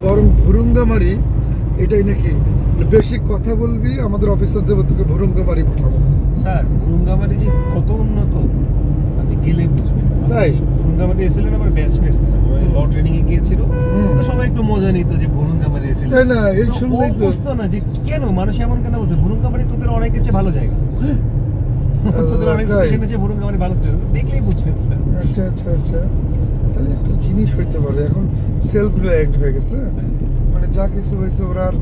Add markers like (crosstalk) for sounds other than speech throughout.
বরং ভুরুঙ্গামারি এটাই নাকি? বেশি কথা বলবি আমাদের অফিসার দেবো তোকে ভুরুঙ্গামারি পাঠাবো। স্যার মুরুঙ্গামারি যে কত উন্নত আপনি গেলে বুঝবেন। তাই? মুরুঙ্গামারি এসেছিলেন আমার ব্যাচমেট স্যার ওরা ল ট্রেনিং এ গিয়েছিল। তো সবাই একটু মজা নিত যে মুরুঙ্গামারি এসেছিলেন। তাই না? এই শুনলেই তো। বুঝতো না যে কেন মানুষ এমন কেন বলছে? মুরুঙ্গামারি তোদের অনেকের চেয়ে ভালো জায়গা। (laughs) তোদের অনেক তাই? স্টেশনের চেয়ে মুরুঙ্গামারি ভালো স্টেশন দেখলেই বুঝবেন স্যার। আচ্ছা আচ্ছা আচ্ছা। তাহলে একটা জিনিস হইতে পারে। এখন সেলফ রিলায়েন্ট হয়ে গেছে। মানে যা কিছু হয়েছে ওরা আর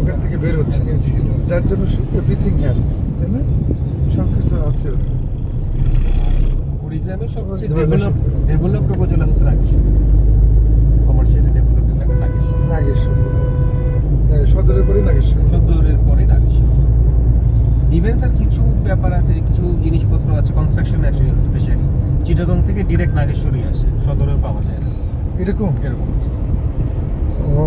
ওখান থেকে বের হচ্ছে না। যার জন্য এভরিথিং হ্যাভ তাই না? সব কিছু আছে। ওর। কুড়িগ্রামের সবচেয়ে ডেভেলপ ডেভেলপড উপজেলা হচ্ছে নাগেশ্বর। কমার্শিয়ালি ডেভেলপড এলাকা নাগেশ্বর। নাগেশ্বর। সদরের পরে নাগেশ্বর। সদরের পরে নাগেশ্বর। ইভেন স্যার কিছু ব্যাপার আছে কিছু জিনিসপত্র আছে কনস্ট্রাকশন ম্যাটেরিয়াল স্পেশালি চিটাগং থেকে ডিরেক্ট নাগেশ্বরই আসে সদরেও পাওয়া যায় না। এরকম? এরকম। আছে ও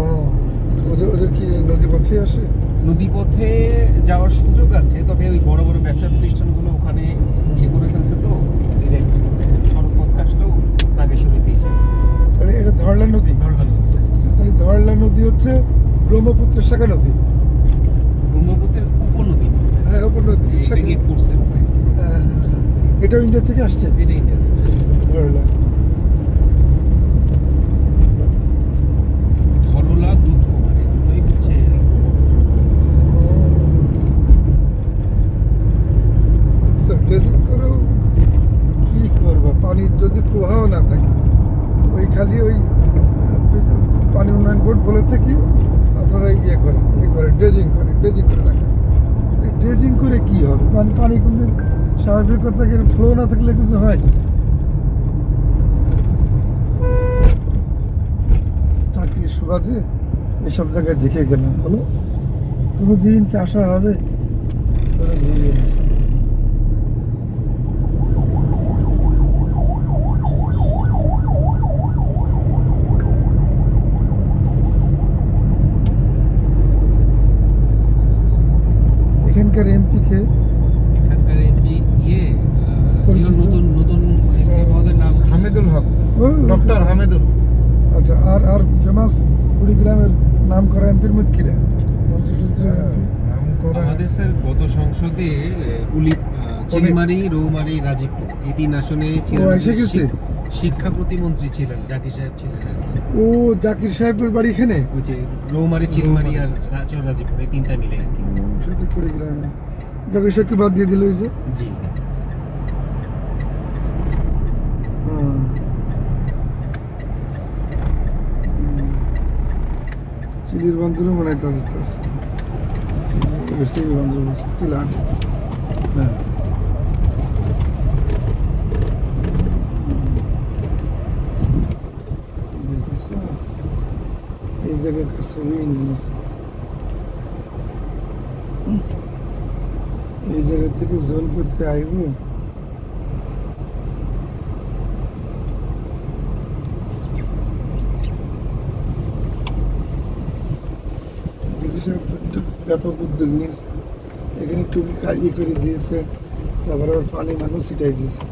ওদের ওদের কি নদী পথে আসে? নদীপথে যাওয়ার সুযোগ আছে তবে ওই বড় বড় ব্যবসা প্রতিষ্ঠানগুলো ওখানে ইয়ে করে ফেলছে তো ডিরেক্ট সড়ক পথে আসলেও নাগেশ্বরীতেই যায়। মানে এটা ধরলা নদী? ধরলাম স্যার তাহলে ধরলা নদী হচ্ছে ব্রহ্মপুত্রের শাখা নদী। ব্রহ্মপুত্রের উপনদী হ্যাঁ উপনদী এটা পড়ছে। হ্যাঁ, ইন্ডিয়া থেকে আসছে? এটা ইন্ডিয়া। ধরলা। ধরলা দুধ কুমার দুটোই হচ্ছে ড্রেজিং করেও কি করব? পানির যদি প্রবাহ না থাকে ওই খালি ওই পানি উন্নয়ন বোর্ড বলেছে কি আপনারা ইয়ে করেন ইয়ে করেন ড্রেজিং করেন ড্রেজিং করে রাখেন। ড্রেজিং করে কি হবে? পানি পানি কোনদিন স্বাভাবিকতাকে ফ্লো না থাকলে কিছু হয়? সুবাদে এসব জায়গায় দেখে গেলাম বলো কোনো দিন কি আসা হবে। এখানকার এমপি কে এখানকার এমপি ইয়ে? ইয়ে নতুন নতুন এমপি মহোদয়ের নাম হামিদুল হক ডক্টর হামিদুল আচ্ছা আর আর ফেমাস কুড়িগ্রামের নাম করা এমপির মধ্যে আমাদের স্যার গত সংসদে উলি চিলমারি রৌমারি রাজীবপুর এই তিন আসনে ছিলেন এসে গেছে? শিক্ষা প্রতিমন্ত্রী ছিলেন জাকির সাহেব ছিলেন ও জাকির সাহেবের বাড়ি এখানে? ওই যে রৌমারি চিলমারি আর রাচর রাজীবপুর এই তিনটা মিলে আর কি। জাকির সাহেবকে বাদ দিয়ে দিল ওই যে? জি স্যার। হুম। চিলির বন্ধুরও মনে হয় চিলির বন্ধুর বলছে হ্যাঁ। এই কাছে ইঞ্জিন এই জায়গা থেকে জল করতে আইবো? ব্যাপক উদ্যোগ নিয়েছে। এখানে টুপি কাজই করে দিয়েছে, তারপরে আবার পানি মানুষ ছিটাই দিয়েছে।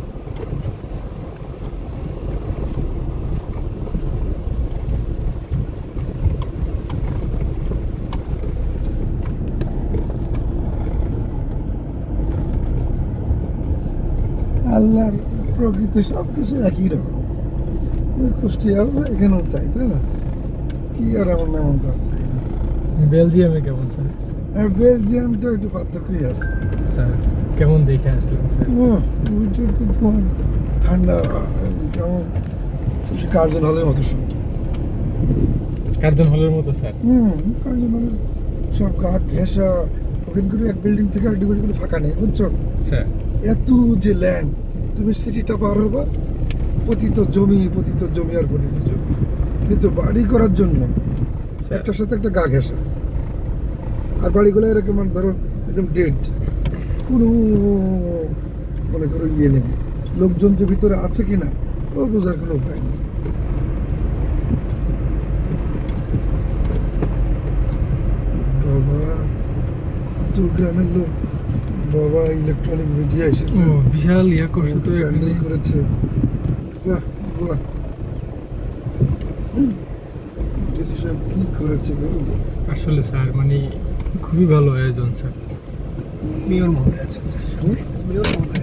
আল্লাহর প্রকৃতি সব দেশে একই রকম। ওই কুষ্টিয়াও এখানেও তাই তাই না? কি আর আমার এমন কথা? বেলজিয়ামে কেমন স্যার? বেলজিয়ামটা একটু পার্থক্যই আছে। স্যার কেমন দেখে আসলেন স্যার? ওইটা তো তোমার ঠান্ডা কেমন? কার্জন হলের মতো সব। কার্জন হলের মতো স্যার? হুম কার্জন হলের সব গা ঘেঁষা ওখান করে এক বিল্ডিং থেকে আর ডিভাইড করে ফাঁকা নেই বুঝছ? স্যার। এত যে ল্যান্ড তুমি সিটিটা পার হবা পতিত জমি পতিত জমি আর পতিত জমি। কিন্তু বাড়ি করার জন্য। একটার সাথে একটা গা ঘেঁষা। আর বাড়িগুলো এরকম মানে ধরো একদম ডেড কোনো মনে করো ইয়ে নেই। লোকজন যে ভিতরে আছে কি না ও বোঝার কোনো উপায় নেই। বাবা কত গ্রামের লোক। বাবা ইলেকট্রনিক মিডিয়া এসেছে। বিশাল ইয়া করছে তো করেছে। বাহ বাহ। কি করেছে বলুন? আসলে স্যার মানে খুবই ভালো আয়োজন স্যার। মেয়র মহোদয় আছে স্যার। মেয়র মহোদয়